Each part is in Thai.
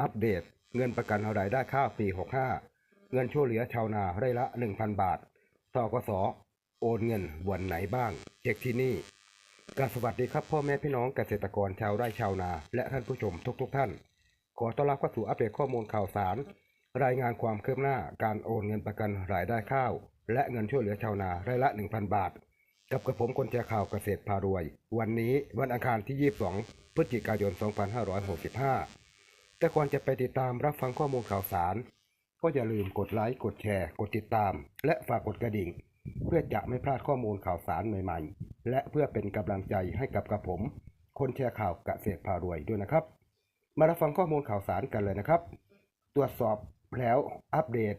อัปเดต เงินประกันรายได้ข้าวปี 65 เงินช่วยเหลือชาวนาไร่ละ 1,000 บาททกสโอนเงินวันไหนบ้างเช็คที่นี่กราบสวัสดีครับพ่อแม่พี่น้องเกษตรกรชาวไร่ชาวนา และท่านผู้ชมทุกๆทท่าน ขอต้อนรับเข้าสู่อัปเดตข้อมูลข่าวสาร รายงานความคืบหน้าการโอนเงินประกันรายได้ข้าว และเงินช่วยเหลือชาวนาไร่ละ 1,000 บาท กับกระผมคนแชร์ข่าวเกษตรพารวย วันนี้วันอังคารที่ 22 พฤศจิกายน 2565 แต่ก่อนจะไปติดตามรับฟังข้อมูลข่าวสาร ก็อย่าลืมกดไลค์ กดแชร์ กดติดตาม และฝากกดกระดิ่ง เพื่อจะไม่พลาดข้อมูลข่าวสารใหม่ๆ และเพื่อเป็นกำลังใจให้กับกระผม คนแชร์ข่าวเกษตรพารวยด้วยนะครับ มารับฟังข้อมูลข่าวสารกันเลยนะครับ ตรวจสอบแล้วอัปเดต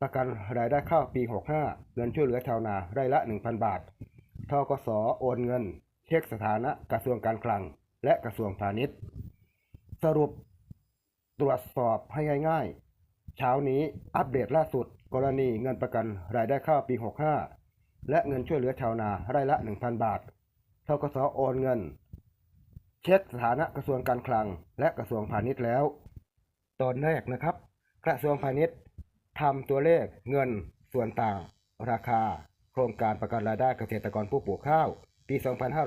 ประกันรายได้ข้าวปี 65 เงินช่วยเหลือชาวนาไร่ละ 1,000 บาททกสอโอนเงิน เช็คสถานะกระทรวงการคลัง และกระทรวงพาณิชย์ สรุป ตรวจสอบให้ง่ายๆ เช้านี้อัปเดตล่าสุด กรณีเงินประกันรายได้ข้าวปี 65 และเงินช่วยเหลือชาวนาไร่ละ 1,000 บาททกสโอนเงิน เช็คสถานะกระทรวงการคลัง และกระทรวงพาณิชย์แล้ว ตอนแรกนะครับ กระทรวงพาณิชย์ทำตัวเลขเงินส่วนต่าง ราคา โครงการประกันรายได้เกษตรกรผู้ปลูกข้าว ปี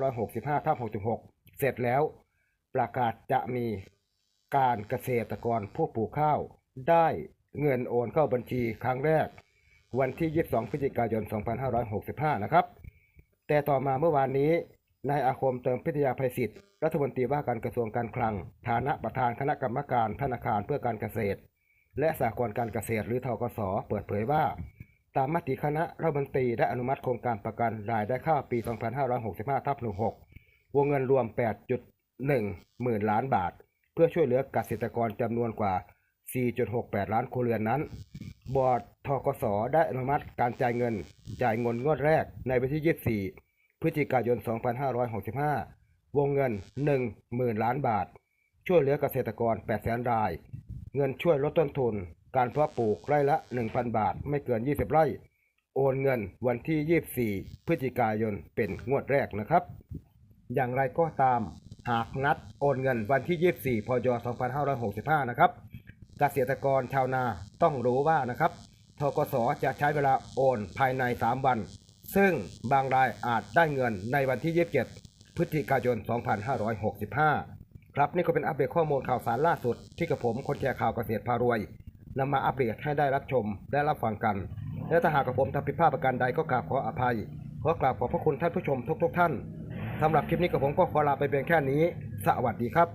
2565ทับ66 เสร็จแล้ว ประกาศจะมี การเกษตรกรผู้ปลูกข้าว ได้เงินโอนเข้าบัญชีครั้งแรก วันที่ 22 พฤศจิกายน 2565 นะครับ แต่ต่อมาเมื่อวานนี้นายอาคมเติมพิทยาภัยศิษย์รัฐมนตรีว่าการกระทรวงการคลัง ฐานะประธานคณะกรรมการธนาคารเพื่อการเกษตร และสหกรณ์การเกษตรหรือทกสเปิดเผยว่า ตามมติคณะรัฐมนตรีได้อนุมัติโครงการประกันรายได้ข้าวปี 2565ทับ16วงเงินรวม 8.1 หมื่นล้านบาท พื่อช่วยเหลือเกษตรกรจำนวนกว่า 4.68 ล้านครัวเรือนนั้น บอร์ดทกสได้อนุมัติการจ่ายเงิน จ่ายเงินงวดแรกในวันที่ 24 พฤศจิกายน 2565 วงเงิน 10,000 ล้านบาท ช่วยเหลือเกษตรกร 800,000 ราย เงินช่วยลดต้นทุน การเพาะปลูกไร่ละ 1,000 บาท ไม่เกิน 20 ไร่โอนเงินวันที่ 24 พฤศจิกายนเป็นงวดแรกนะครับ อย่างไรก็ตาม หากนัดโอนเงินวันที่ 24 พย 2565 นะครับ เกษตรกรชาวนาต้องรู้ว่านะครับทกสจะใช้เวลาโอนภายใน 3 วัน ซึ่งบางรายอาจได้เงินในวันที่ 27 พฤศจิกายน 2565 ครับนี่ก็เป็นอัปเดตข้อมูลข่าวสารล่าสุด ที่กับผมคนแชร์ข่าวเกษตรพารวยนำมาอัปเดตให้ได้รับชมและรับฟังกัน และถ้าหากกับผมทำผิดพลาดประการใดก็กราบขออภัย ขอกราบขอบพระคุณท่านผู้ชมทุกๆท่าน สำหรับคลิปนี้กับผมก็ขอลาไปเพียงแค่นี้ สวัสดีครับ